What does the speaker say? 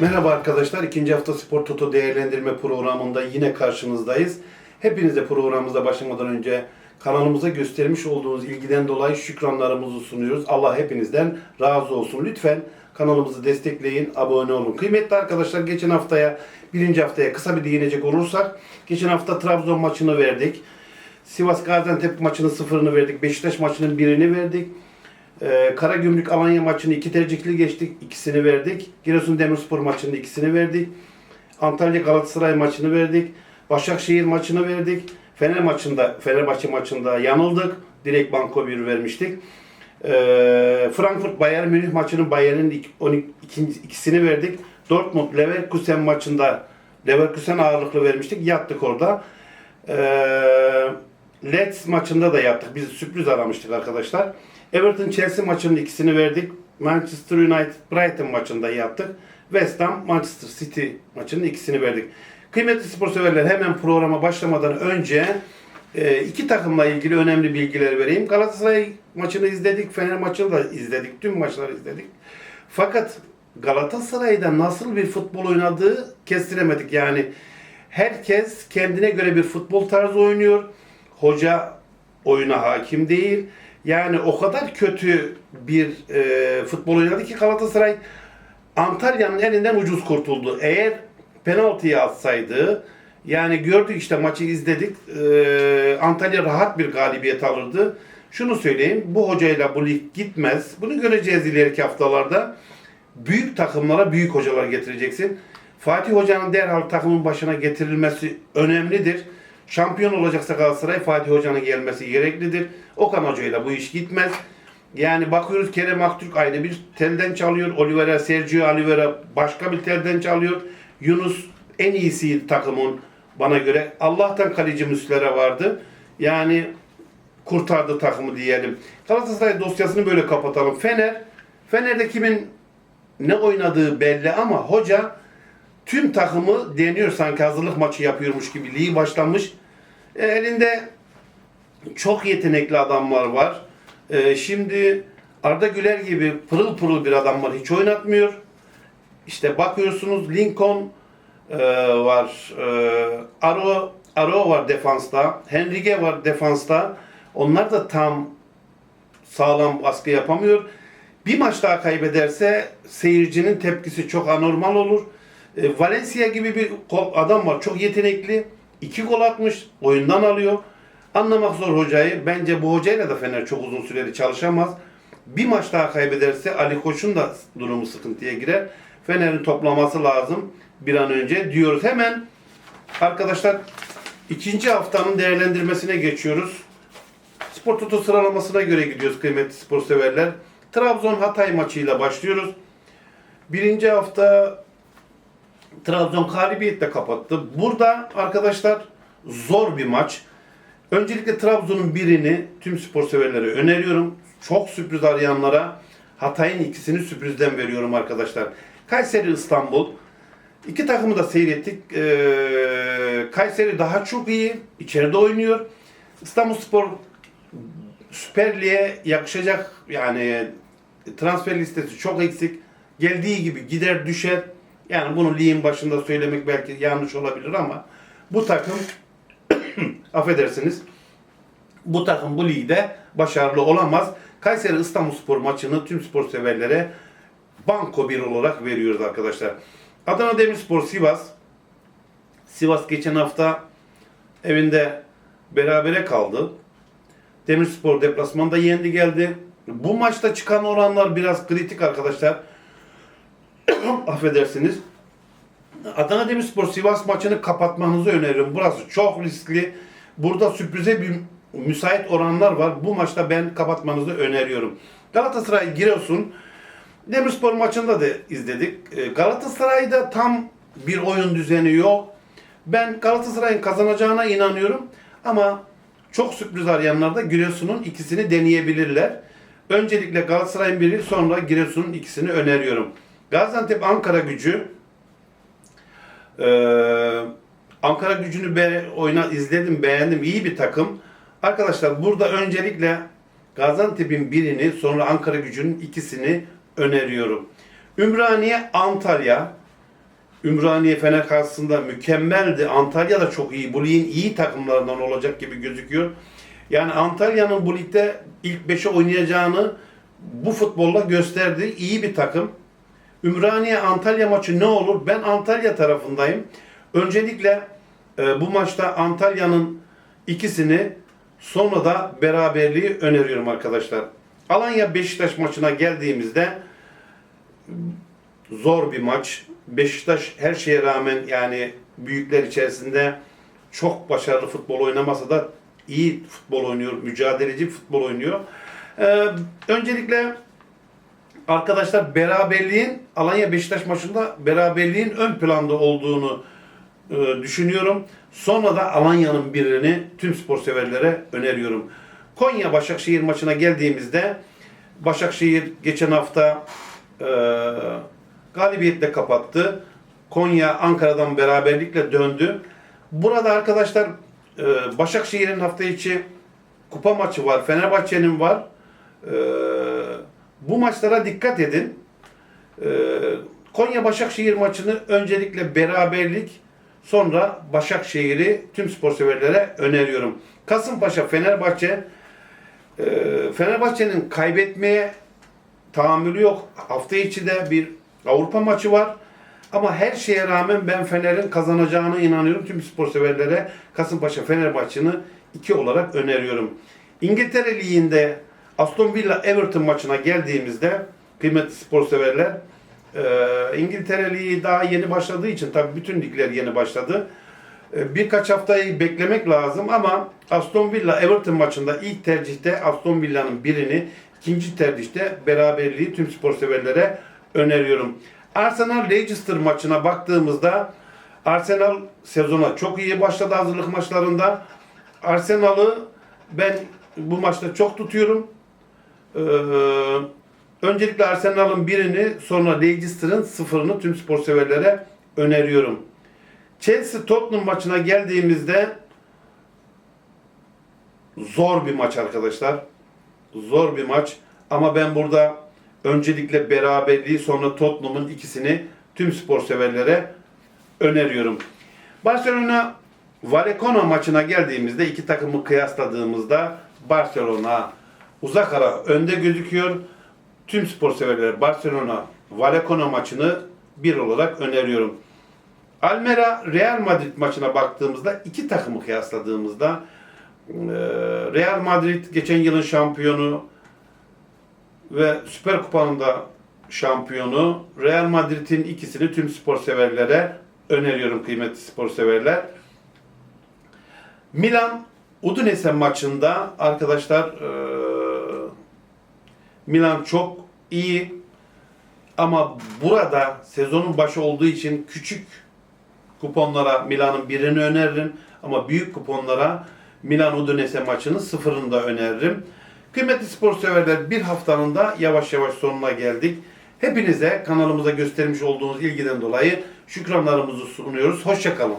Merhaba arkadaşlar. ikinci hafta Spor Toto değerlendirme programında yine karşınızdayız. Hepinize programımıza başlamadan önce kanalımıza göstermiş olduğunuz ilgiden dolayı şükranlarımızı sunuyoruz. Allah hepinizden razı olsun. Lütfen kanalımızı destekleyin, abone olun. Kıymetli arkadaşlar geçen haftaya, birinci haftaya kısa bir değinecek olursak, geçen hafta Trabzon maçını verdik. Sivas Gaziantep maçının sıfırını verdik. Beşiktaş maçının birini verdik. Ee, Karagümrük Alanya maçını iki tercihli geçtik. ikisini verdik. Giresun Demirspor maçının ikisini verdik. Antalya Galatasaray maçını verdik. Başakşehir maçını verdik. Fener maçında, Fenerbahçe maçında yanıldık. Direkt banko bir vermiştik. Ee, Frankfurt Bayern Münih maçının Bayern'in ikisini verdik. Dortmund Leverkusen maçında Leverkusen ağırlıklı vermiştik. Yattık orada. Ee, Leeds maçında da yaptık. Biz sürpriz aramıştık arkadaşlar. Everton Chelsea maçının ikisini verdik. Manchester United Brighton maçında yaptık. West Ham Manchester City maçının ikisini verdik. Kıymetli spor severler hemen programa başlamadan önce e, iki takımla ilgili önemli bilgiler vereyim. Galatasaray maçını izledik, Fener maçını da izledik, tüm maçları izledik. Fakat Galatasaray'da nasıl bir futbol oynadığı kestiremedik. Yani herkes kendine göre bir futbol tarzı oynuyor. Hoca oyuna hakim değil. Yani o kadar kötü bir e, futbol oynadı ki Galatasaray Antalya'nın elinden ucuz kurtuldu. Eğer penaltıyı atsaydı yani gördük işte maçı izledik. e, Antalya rahat bir galibiyet alırdı. Şunu söyleyeyim bu hocayla bu lig gitmez. Bunu göreceğiz ileriki haftalarda. Büyük takımlara büyük hocalar getireceksin. Fatih Hoca'nın derhal takımın başına getirilmesi önemlidir. Şampiyon olacaksa Galatasaray Fatih Hoca'nın gelmesi gereklidir. Okan Hoca'yla bu iş gitmez. Yani bakıyoruz Kerem Aktürk aynı bir telden çalıyor. Oliveira, Sergio Oliveira başka bir telden çalıyor. Yunus en iyisi takımın bana göre. Allah'tan kaleci Müslere vardı. Yani kurtardı takımı diyelim. Galatasaray dosyasını böyle kapatalım. Fener, Fener'de kimin ne oynadığı belli ama hoca tüm takımı deniyor sanki hazırlık maçı yapıyormuş gibi ligi başlamış. E, elinde çok yetenekli adamlar var. E, şimdi Arda Güler gibi pırıl pırıl bir adam var. Hiç oynatmıyor. İşte bakıyorsunuz Lincoln e, var. E, Aro, Aro var defansta. Henrique var defansta. Onlar da tam sağlam baskı yapamıyor. Bir maç daha kaybederse seyircinin tepkisi çok anormal olur. E, Valencia gibi bir adam var. Çok yetenekli. İki gol atmış. Oyundan alıyor. Anlamak zor hocayı. Bence bu hocayla da Fener çok uzun süreli çalışamaz. Bir maç daha kaybederse Ali Koç'un da durumu sıkıntıya girer. Fener'in toplaması lazım bir an önce diyoruz. Hemen arkadaşlar ikinci haftanın değerlendirmesine geçiyoruz. Spor Toto sıralamasına göre gidiyoruz kıymetli spor severler. Trabzon Hatay maçıyla başlıyoruz. Birinci hafta Trabzon galibiyetle kapattı. Burada arkadaşlar zor bir maç. Öncelikle Trabzon'un birini tüm spor severlere öneriyorum. Çok sürpriz arayanlara Hatay'ın ikisini sürprizden veriyorum arkadaşlar. Kayseri İstanbul. İki takımı da seyrettik. Ee, Kayseri daha çok iyi. içeride oynuyor. İstanbulspor Süper Lig'e yakışacak yani transfer listesi çok eksik. Geldiği gibi gider düşer. Yani bunu ligin başında söylemek belki yanlış olabilir ama bu takım affedersiniz bu takım bu ligde başarılı olamaz. Kayseri İstanbulspor maçını tüm spor severlere banko bir olarak veriyoruz arkadaşlar. Adana Demirspor Sivas. Sivas geçen hafta evinde berabere kaldı. Demirspor deplasmanda yendi geldi. Bu maçta çıkan oranlar biraz kritik arkadaşlar. Affedersiniz. Adana Demirspor Sivas maçını kapatmanızı öneririm. Burası çok riskli. Burada sürprize bir müsait oranlar var. Bu maçta ben kapatmanızı öneriyorum. Galatasaray Giresun Demirspor maçında da izledik. Ee, Galatasaray'da tam bir oyun düzeni yok. Ben Galatasaray'ın kazanacağına inanıyorum ama çok sürpriz arayanlar da Giresun'un ikisini deneyebilirler. Öncelikle Galatasaray'ın biri sonra Giresun'un ikisini öneriyorum. Gaziantep Ankara gücü ee, Ankara gücünü be, oyna izledim, beğendim. iyi bir takım. Arkadaşlar burada öncelikle Gaziantep'in birini sonra Ankara gücünün ikisini öneriyorum. Ümraniye, Antalya. Ümraniye Fener karşısında mükemmeldi. Antalya da çok iyi. Bu ligin iyi takımlarından olacak gibi gözüküyor. Yani Antalya'nın bu ligde ilk 5'e oynayacağını bu futbolla gösterdi. İyi bir takım. Ümraniye Antalya maçı ne olur? Ben Antalya tarafındayım. Öncelikle e, bu maçta Antalya'nın ikisini sonra da beraberliği öneriyorum arkadaşlar. Alanya Beşiktaş maçına geldiğimizde zor bir maç. Beşiktaş her şeye rağmen yani büyükler içerisinde çok başarılı futbol oynamasa da iyi futbol oynuyor, mücadeleci futbol oynuyor. Ee, öncelikle arkadaşlar beraberliğin Alanya Beşiktaş maçında beraberliğin ön planda olduğunu e, düşünüyorum. Sonra da Alanya'nın birini tüm spor severlere öneriyorum. Konya Başakşehir maçına geldiğimizde Başakşehir geçen hafta e, galibiyetle kapattı. Konya Ankara'dan beraberlikle döndü. Burada arkadaşlar e, Başakşehir'in hafta içi kupa maçı var. Fenerbahçe'nin var. E, bu maçlara dikkat edin. E, Konya Başakşehir maçını öncelikle beraberlik sonra Başakşehir'i tüm spor severlere öneriyorum. Kasımpaşa Fenerbahçe e, Fenerbahçe'nin kaybetmeye tahammülü yok. Hafta içi de bir Avrupa maçı var. Ama her şeye rağmen ben Fener'in kazanacağına inanıyorum. Tüm spor severlere Kasımpaşa Fenerbahçe'ni iki olarak öneriyorum. İngiltere Ligi'nde Aston Villa Everton maçına geldiğimizde kıymetli spor severler e, İngiltere Ligi daha yeni başladığı için tabii bütün ligler yeni başladı. E, birkaç haftayı beklemek lazım ama Aston Villa Everton maçında ilk tercihte Aston Villa'nın birini, ikinci tercihte beraberliği tüm spor severlere öneriyorum. Arsenal Leicester maçına baktığımızda Arsenal sezona çok iyi başladı hazırlık maçlarında. Arsenal'ı ben bu maçta çok tutuyorum. Ee, öncelikle Arsenal'ın birini sonra Leicester'ın sıfırını tüm spor severlere öneriyorum. Chelsea Tottenham maçına geldiğimizde zor bir maç arkadaşlar. Zor bir maç. Ama ben burada öncelikle beraberliği sonra Tottenham'ın ikisini tüm spor severlere öneriyorum. Barcelona Vallecano maçına geldiğimizde iki takımı kıyasladığımızda Barcelona uzak ara önde gözüküyor. Tüm spor severlere Barcelona Vallecano maçını bir olarak öneriyorum. Almera Real Madrid maçına baktığımızda iki takımı kıyasladığımızda eee, Real Madrid geçen yılın şampiyonu ve Süper Kupa'nın da şampiyonu Real Madrid'in ikisini tüm spor severlere öneriyorum kıymetli spor severler. Milan Udinese maçında arkadaşlar eee, Milan çok iyi ama burada sezonun başı olduğu için küçük kuponlara Milan'ın birini öneririm ama büyük kuponlara Milan Udinese maçının sıfırını da öneririm. Kıymetli spor severler bir haftanın da yavaş yavaş sonuna geldik. Hepinize kanalımıza göstermiş olduğunuz ilgiden dolayı şükranlarımızı sunuyoruz. Hoşçakalın.